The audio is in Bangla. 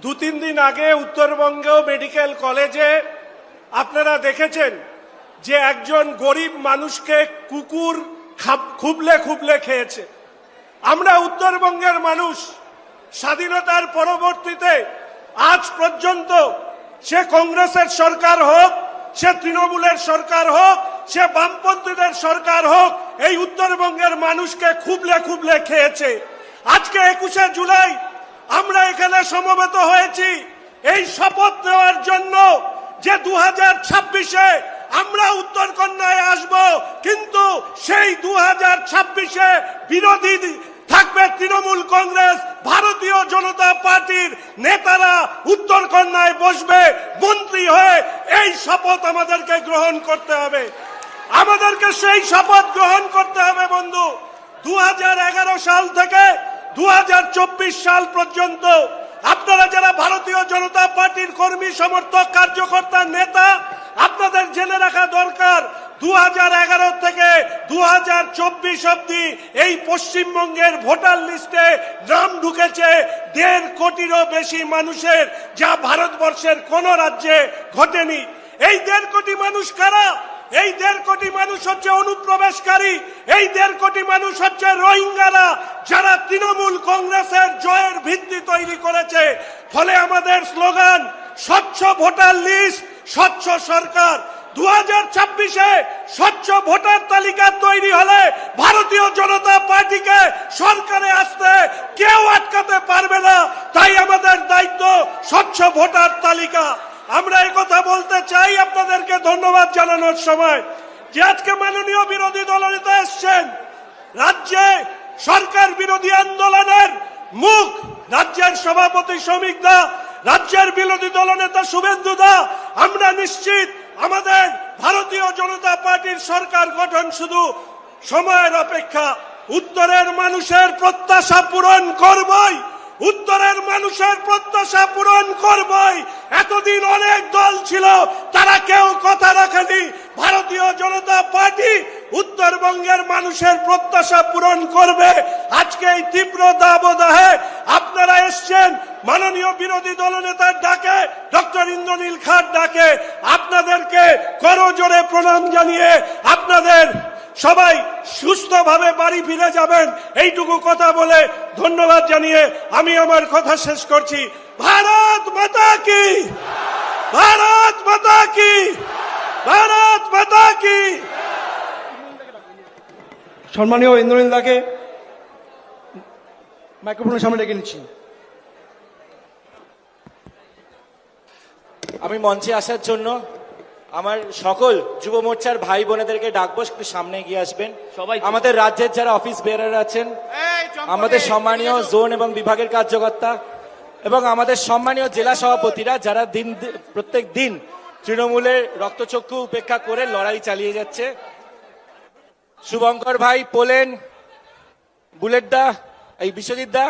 দু তিন দিন আগে উত্তরবঙ্গ মেডিকেল কলেজে আপনারা দেখেছেন যে একজন গরিব মানুষকে কুকুর খাব- খুবলে খুবলে খেয়েছে। আমরা উত্তরবঙ্গের মানুষ, স্বাধীনতার পরবর্তীতে আজ পর্যন্ত সে কংগ্রেসের সরকার হোক, সে তৃণমূলের সরকার হোক, সে বামপন্থীদের সরকার হোক, এই উত্তরবঙ্গের মানুষকে খুবলে খুবলে খেয়েছে। আজকে একুশে জুলাই আমরা এখানে সমবেত হয়েছি এই শপথ নেওয়ার জন্য যে দু হাজার ছাব্বিশে আমরা উত্তরকন্যায় আসব, কিন্তু সেই দু হাজার ছাব্বিশে বিরোধী থাকবে তৃণমূল কংগ্রেস, ভারতীয় জনতা পার্টির নেতারা উত্তরকন্যায় বসবে, মন্ত্রী হয়ে এই শপথ আমাদেরকে গ্রহণ করতে হবে। আমাদেরকে সেই শপথ গ্রহণ করতে হবে, বন্ধু। দু হাজার এগারো সাল থেকে দুহাজার চব্বিশ সাল পর্যন্ত আপনারা যারা ভারতীয় জনতা পার্টির কর্মী, সমর্থক, কার্যকর্তা, নেতা, আপনাদের জেনে রাখা দরকার দু হাজার এগারো থেকে দু হাজার চব্বিশ অব্দি এই পশ্চিমবঙ্গের ভোটার লিস্টে নাম ঢুকেছে দেড় কোটিরও বেশি মানুষের যা ভারতবর্ষের কোন রাজ্যে ঘটেনি। এই দেড় কোটি মানুষ কারা? এই দেড় কোটি মানুষ হচ্ছে অনুপ্রবেশকারী, এই দেড় কোটি মানুষ হচ্ছে রোহিঙ্গারা যারা তৃণমূল কংগ্রেসের জয়ের ভিত্তি তৈরি করেছে। ফলে আমাদের স্লোগান, স্বচ্ছ ভোটার লিস্ট, স্বচ্ছ সরকার। দু হাজার ছাব্বিশে স্বচ্ছ ভোটার তালিকা তৈরি হলে ভারতীয় জনতা পার্টিকে সরকারে আসতে কেউ আটকাতে পারবে না। তাই আমাদের দায়িত্ব স্বচ্ছ ভোটার তালিকা। আমরা কথা বলতে চাই আপনাদেরকে ধন্যবাদ জানানোর সময় যে আজকে মাননীয় বিরোধী দলনেতা এসছেন। রাজ্যে সরকার বিরোধী আন্দোলনের মুখ, রাজ্যের সভাপতি শ্রমিক দা, রাজ্যের বিরোধী দলনেতা শুভেন্দু দা, আমরা নিশ্চিত আমাদের ভারতীয় জনতা পার্টির সরকার গঠন শুধু সময়ের অপেক্ষা, উত্তরের মানুষের প্রত্যাশা পূরণ করবই। উত্তরের মানুষের প্রত্যাশা পূরণ করবই। এতদিন অনেক দল ছিল, তারা কেউ কথা রাখেনি। ভারতীয় জনতা পার্টি উত্তরবঙ্গের মানুষের প্রত্যাশা পূরণ করবে। আজকে এই তীব্র দাবদাহে আপনারা এসছেন, মাননীয় বিরোধী দলনেতার ডাকে, ডক্টর ইন্দ্রনীল খাট ডাকে। আপনাদেরকে করজোরে প্রণাম জানিয়ে আপনাদের সবাই সুস্থভাবে বাড়ি ফিরে যাবেন। এইটুকু কথা বলে ধন্যবাদ জানিয়ে আমি আমার কথা শেষ করছি। ভারত মাতা কি? ভারত মাতা কি? ভারত মাতা কি? সম্মানীয় ইন্দ্রনীল দাকে মাইক্রোফোনের সামনে ডেকে নিচ্ছি। আমি মঞ্চে আসার জন্য আমার সকল যুব মোর্চার ভাই বোনেদেরকে ডাকবো একটু সামনে এগিয়ে আসবেন। সবাই আমাদের রাজ্যের যারা অফিস বেয়ারার আছেন আমাদের সম্মানীয় জোন এবং বিভাগের কার্যকর্তা এবং আমাদের সম্মানীয় জেলা সভাপতিরা যারা দিন প্রত্যেক দিন তৃণমূলের রক্তচক্ষু উপেক্ষা করে লড়াই চালিয়ে যাচ্ছে। শুভঙ্কর ভাই পোলেন বুলেট দা এই বিশ্বজিৎ দা।